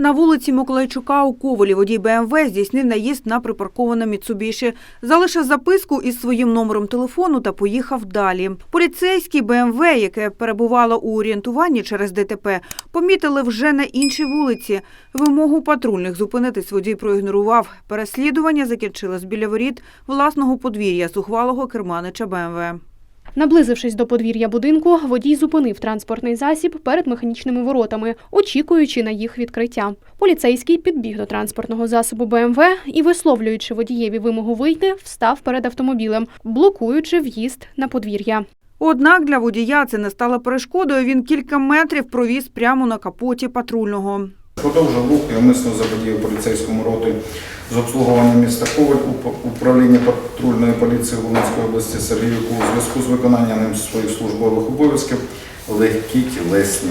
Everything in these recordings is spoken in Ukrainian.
На вулиці Миколайчука у Ковелі водій БМВ здійснив наїзд на припарковане Міцубіші, залишив записку із своїм номером телефону та поїхав далі. Поліцейські БМВ, яке перебувало у орієнтуванні через ДТП, помітили вже на іншій вулиці. Вимогу патрульних зупинитись водій проігнорував. Переслідування закінчилось біля воріт власного подвір'я зухвалого керманича БМВ. Наблизившись до подвір'я будинку, водій зупинив транспортний засіб перед механічними воротами, очікуючи на їх відкриття. Поліцейський підбіг до транспортного засобу БМВ і, висловлюючи водієві вимогу вийти, встав перед автомобілем, блокуючи в'їзд на подвір'я. Однак для водія це не стало перешкодою. Він кілька метрів провіз прямо на капоті патрульного. Продовжив рух і умисно заводів поліцейському роти з обслуговування міста Коваль уп- управління патрульної поліції Волинської області Сергіюку у зв'язку з виконанням ним своїх службових обов'язків легкі тілесні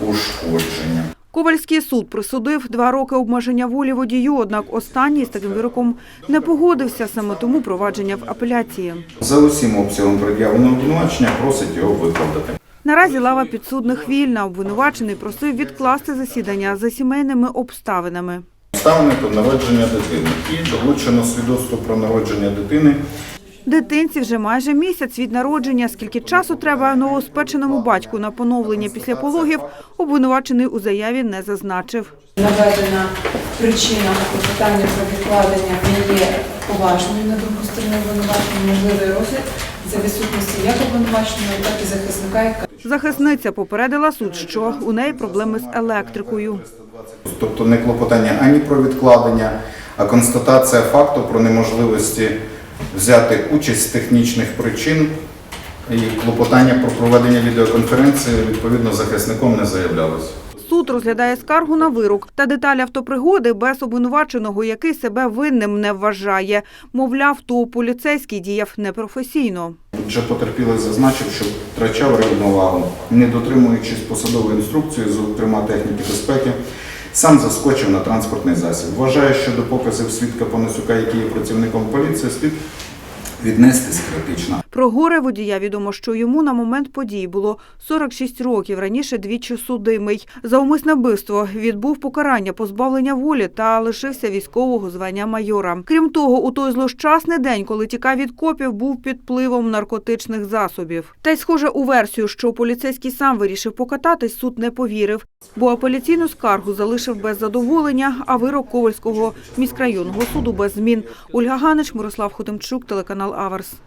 ушкодження. Ковальський суд присудив два роки обмеження волі водію, однак останній з таким вироком не погодився, саме тому провадження в апеляції. За усім обсягом пред'явленого обвинувачення просить його виправдати. Наразі лава підсудних вільна. Обвинувачений просив відкласти засідання за сімейними обставинами. Обставини про народження дитини і долучено свідоцтво про народження дитини Дитинці вже майже місяць від народження. Скільки часу треба новоспеченому батьку на поновлення після пологів, обвинувачений у заяві не зазначив. Наведена причина клопотання про відкладення не є поважною на думку сторони обвинувачення, можливий розгляд за відсутності як обвинуваченого, так і захисника, яка Захисниця попередила суд, що у неї проблеми з електрикою. Тобто не клопотання ані про відкладення, а констатація факту про неможливості взяти участь з технічних причин і клопотання про проведення відеоконференції відповідно захисником не заявлялось. Суд розглядає скаргу на вирок та деталі автопригоди без обвинуваченого, який себе винним не вважає. Мовляв, то поліцейський діяв непрофесійно. Вже потерпілий зазначив, що втрачав рівновагу, не дотримуючись посадової інструкції, зокрема техніки безпеки, сам заскочив на транспортний засіб. Вважає, що до показів свідка Панасюка, який є працівником поліції, слід віднестись критично. Про горе водія відомо, що йому на момент подій було 46 років, раніше двічі судимий. За умисне вбивство відбув покарання позбавлення волі та лишився військового звання майора. Крім того, у той злощасний день, коли тікав від копів, був під впливом наркотичних засобів. Та й схоже у версію, що поліцейський сам вирішив покататись, суд не повірив, бо апеляційну скаргу залишив без задоволення, а вирок Ковальського міськрайонного суду без змін. Ольга Ганич, Мирослав Хотимчук, телеканал Hours.